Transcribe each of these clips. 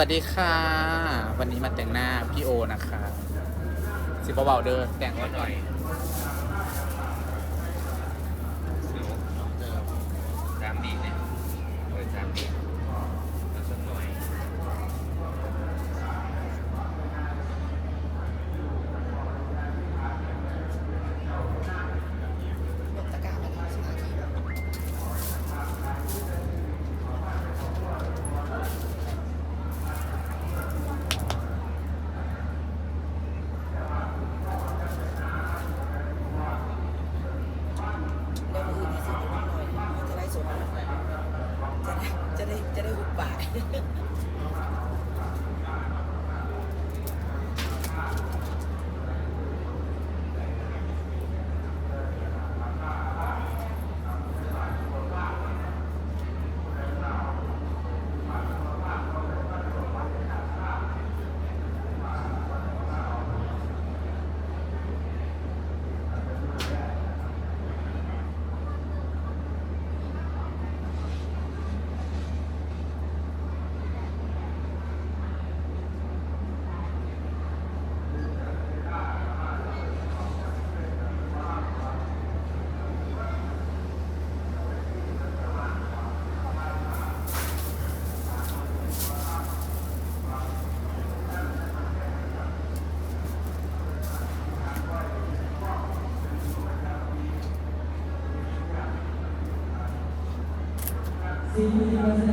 วัสดีค่ะ วันนี้มาแต่งหน้าพี่โอนะคะ สิบเบาๆเด้อแต่งไว้หน่อย สามดีเนี่ยเปิดสามดีแล้วสักหน่อย ยกตะกร้ามาแล้วสถานที่แบบ แล้วมือที่สุดนิดหน่อยจะได้สดจะได้จะได้จะได้หุบปาก สวั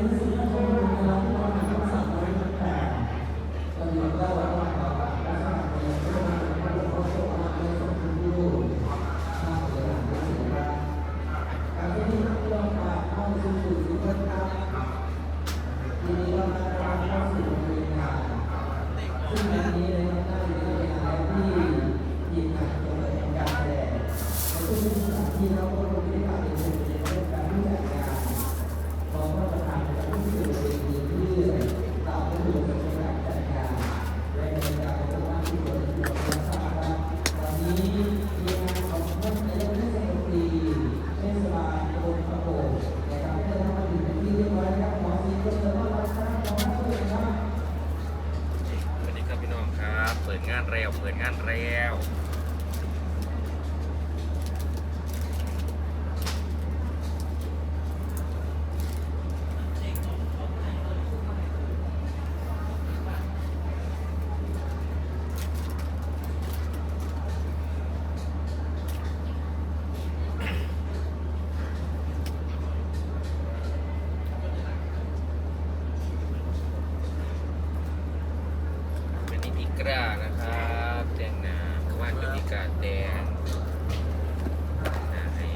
สดีครับพี่น้องครับ เปิดงานแล้ว เปิดงานแล้วเป็นนิติ กรานะครับแต่งหน้าว่านจะมีการแต่งหน้าให้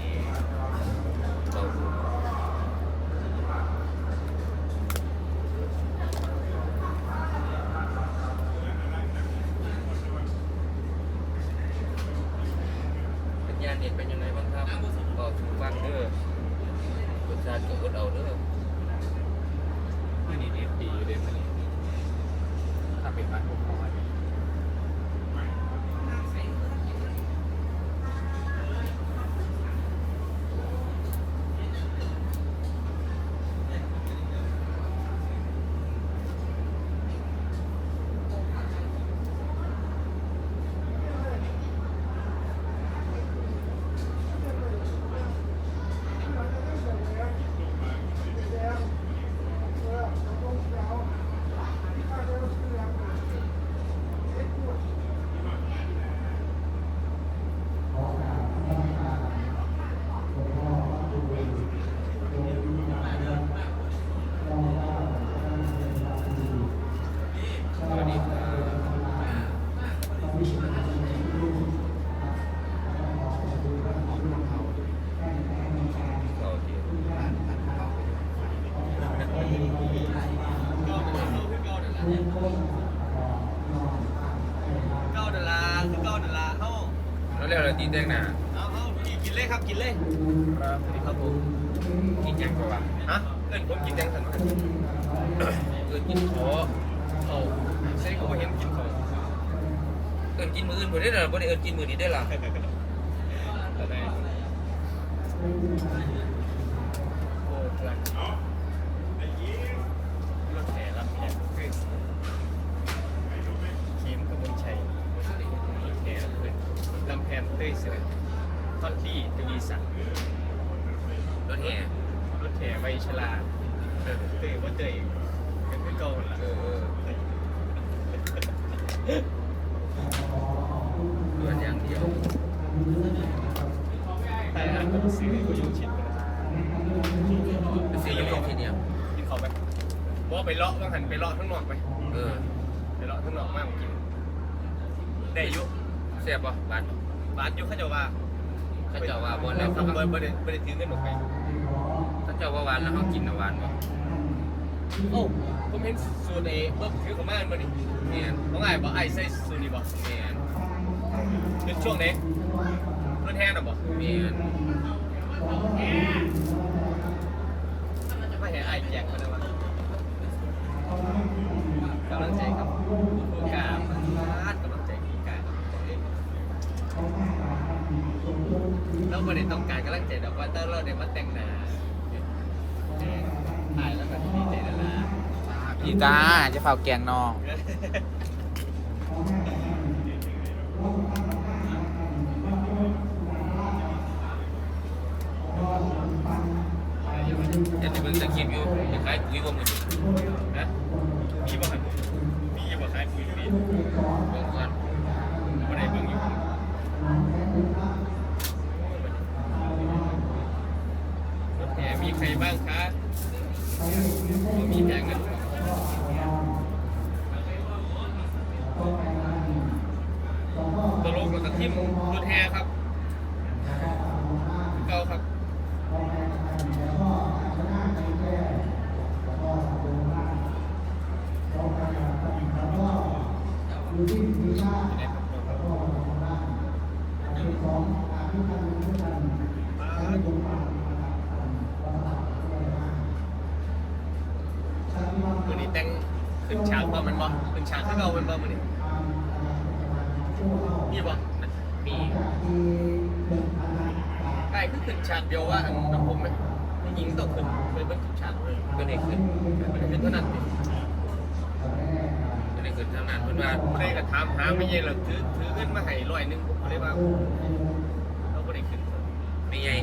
เบาปัญญาเน็ตเป็นยังไงบ้างครับบอกถูกบ้างเด้อรสชาติก็อดเอาเด้ออันนี้เอฟดีอยู่เด้มันนี่ถ้า เป็นบ้านผมขออันนี้ สวัสดีครับเข้าที่ เก้าดอลลาร์คือเก้าดอลลาร์เข้า แล้ว เรียกอะไรตีแต่งหน้าเอาเข้ากินกินเลยครับกินเลยครับสวัสดีครับผมกินยังกว่าฮะเอ้ยผมกินยังทันเออกินขอเอาใช่ก็ไม่เห็นกินขอเอินกินมืออื่นบ่ได้เหรอบ่ได้เอินกินมือนี้ได้หรออะไรโอ้พลังรถแห่รับแห่ เสือทอดที่ทวีศักดิ์ รถแห่ ร ถแห่ใบชลาเออเตยว่าเตยเป็นคือเก่าละเออเออเดือนอย่างเดียวแต่อันก็ซื้อก็ยุ่งชิดไปไปซื้ออยุ่งที่เนี่ยกินเขาไปว่าไปเลาะว่าหันไปเลาะข้างนอกไปเออไปเลาะข้างนอกมากกว่ากินได้อยุแซ่บป่ะบ้านบ้านอยุเขาจะว่าเขาเจ้าว่าบ่แล้แล้ววเขาเขาเบิร์ดเบิร์ดเบิร์ดถือเงินออกไป เจ้าว่าหวานแล้วเขากินน่ะหวานบ่โอ้ผมเห็นสูตรเอเบิร์ดถือของมาอันมาดิแม่นน้องไอ้บอกไอ้ใส่สูตรนี้บอกแม่นเป็นช่วงไหนรถแห่น่ะบอกแม่นไม่เห็นไอ้แจกมาเลยวะกำลังใจครับผู้กล้ารกำลังใจผู้กล้าเราไม่ได้ต้องการกำลังใจแต่ว่าถ้าเราได้มาแต่งหน้าถ่ายแล้วก็ดีใจแล้วล่ะ พี่จ้าจะเฝ้าแกงนองแต่ที่เบิ่งสคริปต์อยู่จะขายปุ๋ยบ่มือนะมีบ่ขายปุ๋ยมีบ่ขายปุ๋ยฟรีเบิ่งก่อน บ่ได้เบิ่งอยู่รถแห่มีใครบ้างคะบ่มีแผงเงินตลกแล้วก็ ทิมรถแห่ครับเก่าครับมื้อนี้แต่งขึ้นฉากบ่แมันบ่ขึ้นฉากคือเก่าแมันบ่มื้อนี้มีบ่ มีใกล้คือขึ้นฉากเดียวว่าอันน้ำผมไมผู้หญิงต้องขึ้นเคยเบิ่งขึ้นฉากเลยก็ได้ขึ้นมันขึ้นเท่านั้นเองก็ได้ขึ้นทานั้นเพิ่นว่าบ่ได้ก็ถามหาไม่ใช่หรอกถือถือเงินมาให้ร้อยหนึงผมเลยว่าเราบ่ได้ขึ้นไม่ใหญ่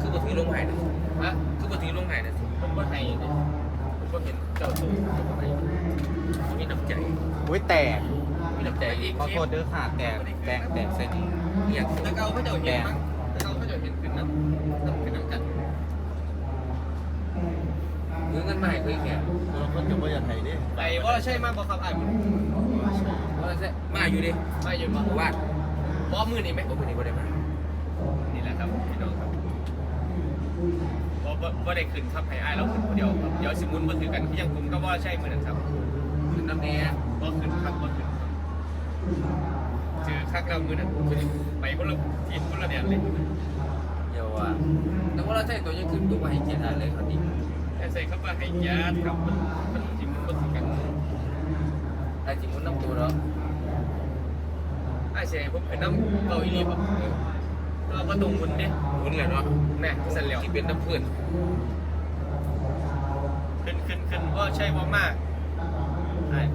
คือบ่ถือลงไห้นะฮะคือบ่ถือลงไห้นะผมบ่ให้เนี่ยผมบ่เห็นเจ้าตัวผมบ่ให้มีน้ำใจโอ้ยแตก มีน้ำใจอีขอโทษเด้อค่ะแตกแตกแตกเส้นอยากแต่เก่าเขาเจ้าเห็นมั้งแต่เก่าเขาเจ้าเห็นขึ้นน้ำน้ำขึ้นน้ำกันมือเงินมาให้เคยแค่มันจะไม่อยากให้ดิไปว่าใช่มากบ่ครับไอ้ายมื้อนี้ว่าซะมาอยู่ดิมาอยู่บ่บ่ว่าบ่มือนี้ไหมบ่มือนี้บ่ได้มานี่แหละครับพี่น้องครับบ่บ่บ่ได้ขึ้นครับให้ไอ้เราขึ้นคนเดียวครับเดี๋ยวสิมุนบ่ถือกันคือยังผมก็ว่าใช่มือนั้นครับขึ้นน้ำแน่บ่ขึ้นครับบ่ขึ้น เจอคักแล้วมื้อนั้นไปคนละทีมคนละแดนเลยเดี๋ยวว่าแต่ว่าเราใช้ตัวยังขึ้นตัวมาให้เกียรติเลยครับนี่แต่ใส่เข้ามาให้ญาติครับมันมันสิมันบ่ถือกันไอ้จิมุนน้ำตัวเนาะอ้ายสิให้ผมขึ้นน้ำเกาอีหลีบ่ก็บ่ตรงหมุนเด้มุนแหละเนาะแน่สั่นแล้วที่เป็นน้ำเพื่อนขึ้นขึ้นขึ้นว่าใช่ว่ามากอ้าย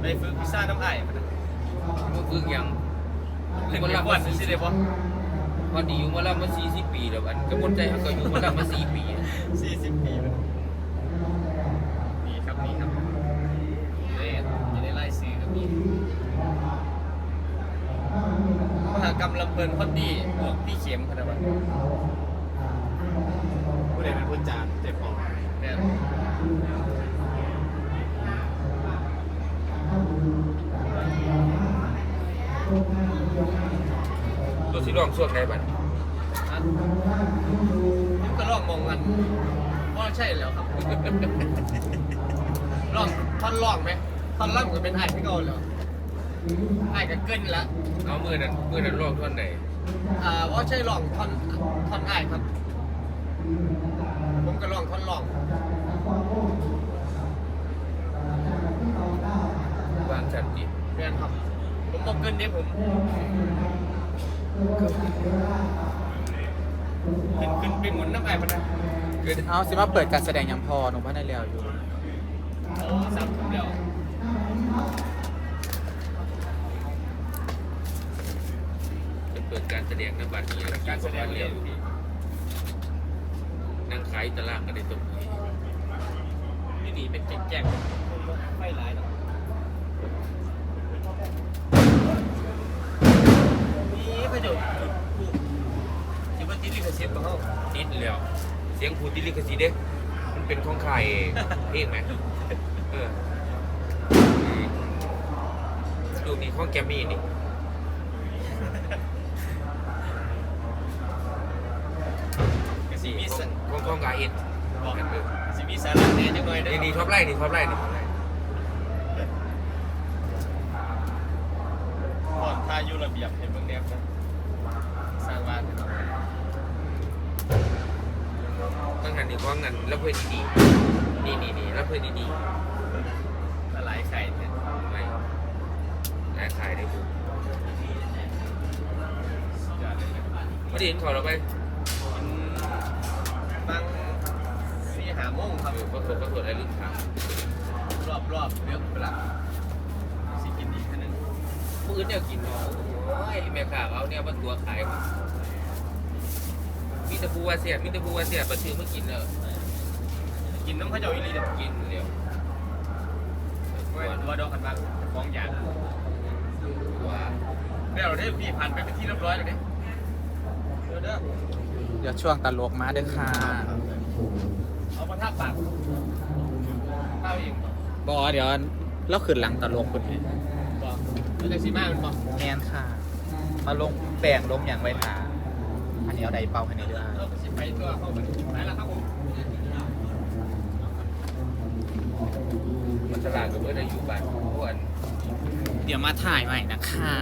ไปฝึกพิซซ่าน้ำอ้ายมันมือฝึกยังขึ้นไปวันสิได้บ่วันนี้อยู่มาแล้วมา40ปีแล้วอันกระบวนใจเขาก็อยู่มาแล้วมา4ปี40ปีมันนี่ครับนี่ครับนี่อยู่ในไล่ซื้อครับนี่มหากรรมลำเพลินฮอตดี้บวกพี่เข็มขนาดนั้นผู้ใดเป็นผู้จานเจ็บปอดเนี่ย ตัวสิร้องช่วงไหนบัดอันนี่ก็ลองมองกันว่าใช่แล้วครับลองท่อนลองไหมท่อนล่ำก็เป็นไอ้ที่เก่าแล้วไอ้ก็เกินละเอามือนั้นมือนั้นร้องท่อนไหนอ่าว่าใช่ลองท่อนท่อนไอ้ครับ ผมก็ลองท่อนลองวางชันติเรียนครับ ผมบอกเกินนี้ผมขึ้นขึ้นไปหมุนน้ำไอ้พนันเกิดเอาสิมาเปิดการแสดงยังพอหนูพันได้แล้วอยู่โอ้สามทุ่มแล้วแสดงในบัดนี้การแสดงเรีเรียยนนพี่นั่งขายตารางกันในตรงนี้นี่หนีเป็นแจ้งๆไฟหลายเนาะ นี่ประโยชน์คิดว่าติดลิขสิทธิ์ของเขานิดแล้วเสียงพูดติลิขสิทธิ์เด้มันเป็นของใครเพลงไหมเออดูนี่ของแกมมี่นี่กสิมีสของของกาเอ็นบอกสิมีสาระแน่จังหน่อยเด้นี่นี่ท็อปไลน์นี่ท็อปไลน์นี่ก่อนท่ายู่ระเบียบเห็นเบิ่งแนบนะสร้างบ้านเนาะ ตั้งหันนี่ของเงินแล้วเพื่อนดีๆนี่นี่นี่แล้วเพื่อนดีละลายไข่เนี่ยๆไม่แลกขายได้บุสุดยอดเลยนะไม่ได้เห็นขอเราไปกินบางสี่หาโมงครับเออก็ตรวจก็ตรวจอะไรลืมถามรอบรอบๆเลือกเวลาสิกินอีกแค่นึงมือเนี่ยกินเนาะโอ้ยแม่ค้าเอาเนี่ยมันตัวขายว่ะ มีแตะปูว่าเสียมีแตะปูว่าเสียประชื่อเมื่อกินเนอะกินน้ำข้าวเจ้าอีหลีเด้อกินเร็วว่าว่าดอกกันบ้างฟ้องหยาดว่าแล้วเราได้พี่ผ่านไปเป็นที่เรียบร้อยแล้วเด้เดี๋ยวเด้อเดี๋ยวช่วงตลกมาเด้อค่ะ เอามาทาปากเป้าเองบอเดี๋ยวเราขึ้นหลังตลกคนนี้บอกแล้วจากสีมากมันบอกแมนค่ะ มาลงแป้งลงอย่างไว้ทา อันนี้เอาใดเป่าให้ในเรือเราสิไปตัวเข้าไปไหนแล้วครับผมมันฉลาดกับเพื่อนอายุบ้านเพราะอันเดี๋ยวมาถ่ายใหม่นะคะ